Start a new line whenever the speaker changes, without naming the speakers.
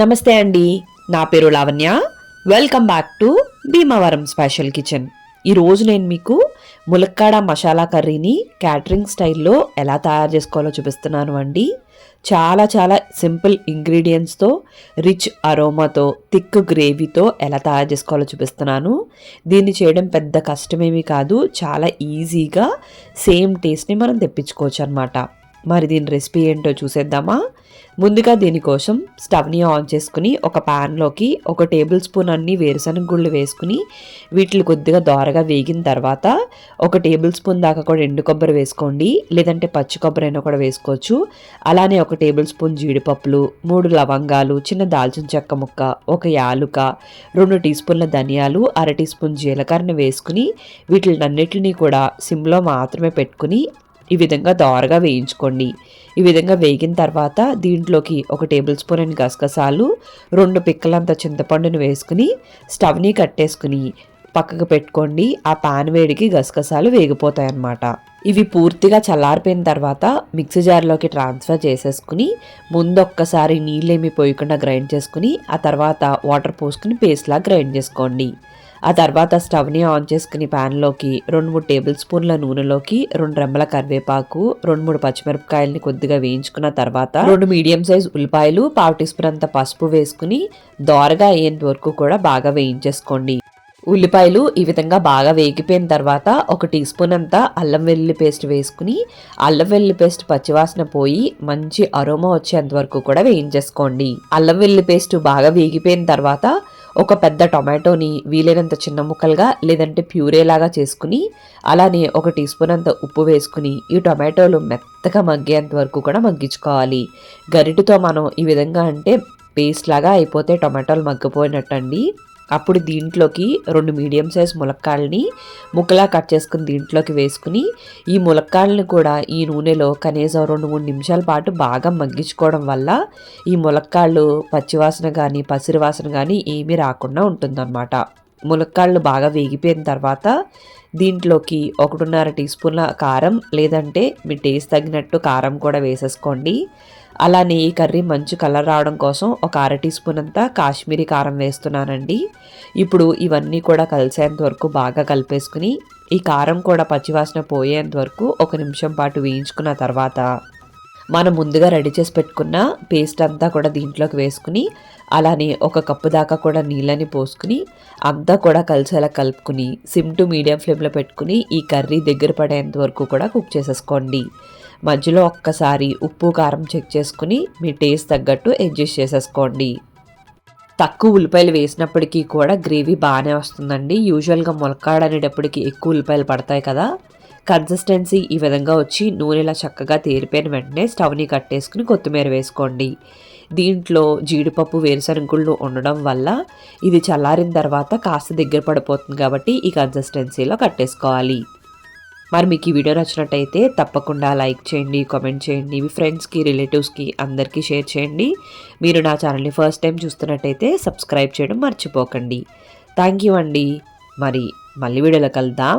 నమస్తే అండి. నా పేరు Lavanya. Welcome back to Bhimavaram special kitchen ఈరోజు నేను మీకు ములక్కాడ మసాలా కర్రీని క్యాటరింగ్ స్టైల్లో ఎలా తయారు చేసుకోవాలో చూపిస్తున్నాను అండి. చాలా చాలా సింపుల్ ఇంగ్రీడియంట్స్తో రిచ్ అరోమాతో థిక్ గ్రేవీతో ఎలా తయారు చేసుకోవాలో చూపిస్తున్నాను. దీన్ని చేయడం పెద్ద కష్టమేమీ కాదు చాలా ఈజీగా సేమ్ టేస్ట్ని మనం తెప్పించుకోవచ్చు అనమాట మరి దీని రెసిపీ ఏంటో చూసేద్దామా? ముందుగా దీనికోసం స్టవ్ని ఆన్ చేసుకుని ఒక ప్యాన్లోకి ఒక టేబుల్ స్పూన్ అన్ని వేరుశనగ గుళ్ళు వేసుకుని వీటిని కొద్దిగా దోరగా వేగిన తర్వాత ఒక టేబుల్ స్పూన్ దాకా కూడా ఎండు కొబ్బరి వేసుకోండి లేదంటే పచ్చి కొబ్బరి అయినా కూడా వేసుకోవచ్చు. అలానే ఒక టేబుల్ స్పూన్ జీడిపప్పులు మూడు లవంగాలు చిన్న దాల్చిన చెక్క ముక్క ఒక యాలుక రెండు టీ స్పూన్ల ధనియాలు అర టీ స్పూన్ జీలకర్రని వేసుకుని వీటినన్నిటిని కూడా సిమ్లో మాత్రమే పెట్టుకుని ఈ విధంగా దోరగా వేయించుకోండి. ఈ విధంగా వేగిన తర్వాత దీంట్లోకి ఒక టేబుల్ స్పూన్ అని గసగసాలు రెండు పిక్కలంత చింతపండుని వేసుకుని స్టవ్ని కట్టేసుకుని పక్కకు పెట్టుకోండి. ఆ పాన్ వేడికి గసగసాలు వేగిపోతాయి అన్నమాట ఇవి పూర్తిగా చల్లారిపోయిన తర్వాత మిక్సీ జార్లోకి ట్రాన్స్ఫర్ చేసేసుకుని ముందు ఒక్కసారి నీళ్ళేమి పోయకుండా గ్రైండ్ చేసుకుని ఆ తర్వాత వాటర్ పోసుకుని పేస్ట్లా గ్రైండ్ చేసుకోండి. ఆ తర్వాత స్టవ్ని ఆన్ చేసుకుని ప్యాన్లోకి రెండు మూడు టేబుల్ స్పూన్ల నూనెలోకి రెండు రెమ్మల కరివేపాకు రెండు మూడు పచ్చిమిరపకాయలని కొద్దిగా వేయించుకున్న తర్వాత రెండు మీడియం సైజ్ ఉల్లిపాయలు పావు టీ స్పూన్ అంత పసుపు వేసుకుని దోరగా అయ్యేంత వరకు కూడా బాగా వేయించేసుకోండి. ఉల్లిపాయలు ఈ విధంగా బాగా వేగిపోయిన తర్వాత ఒక టీ స్పూన్ అంతా అల్లం వెల్లుల్లి పేస్ట్ వేసుకుని అల్లం వెల్లుల్లి పేస్ట్ పచ్చివాసన పోయి మంచి అరోమా వచ్చేంత వరకు కూడా వేయించేసుకోండి. అల్లం వెల్లుల్లి పేస్ట్ బాగా వేగిపోయిన తర్వాత ఒక పెద్ద టొమాటోని వీలైనంత చిన్న ముక్కలుగా లేదంటే ప్యూరేలాగా చేసుకుని అలానే ఒక టీ స్పూన్ అంత ఉప్పు వేసుకుని ఈ టొమాటోలు మెత్తగా మగ్గేంత వరకు కూడా మగ్గించుకోవాలి. గరిటతో మనం ఈ విధంగా అంటే పేస్ట్ లాగా అయిపోతే టొమాటోలు మగ్గిపోయినట్టండి. అప్పుడు దీంట్లోకి రెండు మీడియం సైజ్ ములక్కాళ్ళని ముక్కలా కట్ చేసుకుని దీంట్లోకి వేసుకుని ఈ ములక్కాళ్ళని కూడా ఈ నూనెలో కనీసం రెండు మూడు నిమిషాల పాటు బాగా మగ్గించుకోవడం వల్ల ఈ ములక్కాళ్ళు పచ్చివాసన కానీ పసిరి వాసన కానీ ఏమీ రాకుండా ఉంటుందన్నమాట. ములక్కాళ్ళు బాగా వేగిపోయిన తర్వాత దీంట్లోకి ఒకటిన్నర టీ స్పూన్ల కారం లేదంటే మీ టేస్ట్ తగినట్టు కారం కూడా వేసేసుకోండి. అలానే ఈ కర్రీ మంచి కలర్ రావడం కోసం ఒక అర టీ స్పూన్ అంతా కాశ్మీరీ కారం వేస్తున్నానండి. ఇప్పుడు ఇవన్నీ కూడా కలిసేంత వరకు బాగా కలిపేసుకుని ఈ కారం కూడా పచ్చివాసన పోయేంత వరకు ఒక నిమిషం పాటు వేయించుకున్న తర్వాత మనం ముందుగా రెడీ చేసి పెట్టుకున్న పేస్ట్ అంతా కూడా దీంట్లోకి వేసుకుని అలానే ఒక కప్పు దాకా కూడా నీళ్ళని పోసుకుని అంతా కూడా కలిసేలా కలుపుకుని సిమ్ టు మీడియం ఫ్లేమ్లో పెట్టుకుని ఈ కర్రీ దగ్గర పడేంత వరకు కూడా కుక్ చేసేసుకోండి. మధ్యలో ఒక్కసారి ఉప్పు కారం చెక్ చేసుకుని మీ టేస్ట్ తగ్గట్టు అడ్జస్ట్ చేసేసుకోండి. తక్కువ ఉల్లిపాయలు వేసినప్పటికీ కూడా గ్రేవీ బాగానే వస్తుందండి. యూజువల్గా మొలకాడనేటప్పటికీ ఎక్కువ ఉల్లిపాయలు పడతాయి కదా. కన్సిస్టెన్సీ ఈ విధంగా వచ్చి నూనెలా చక్కగా తేలిపోయిన వెంటనే స్టవ్ని కట్టేసుకుని కొత్తిమీర వేసుకోండి. దీంట్లో జీడిపప్పు వేరుశనగుళ్ళు ఉండడం వల్ల ఇది చల్లారిన తర్వాత కాస్త దగ్గర పడిపోతుంది కాబట్టి ఈ కన్సిస్టెన్సీలో కట్టేసుకోవాలి. మరి మీకు ఈ వీడియో నచ్చినట్టయితే తప్పకుండా లైక్ చేయండి కామెంట్ చేయండి మీ ఫ్రెండ్స్కి రిలేటివ్స్కి అందరికీ షేర్ చేయండి. మీరు నా ఛానల్ని ఫస్ట్ టైం చూస్తున్నట్టయితే సబ్స్క్రైబ్ చేయడం మర్చిపోకండి. థ్యాంక్ యూ అండి. మరి మళ్ళీ వీడియోలో కలుద్దాం.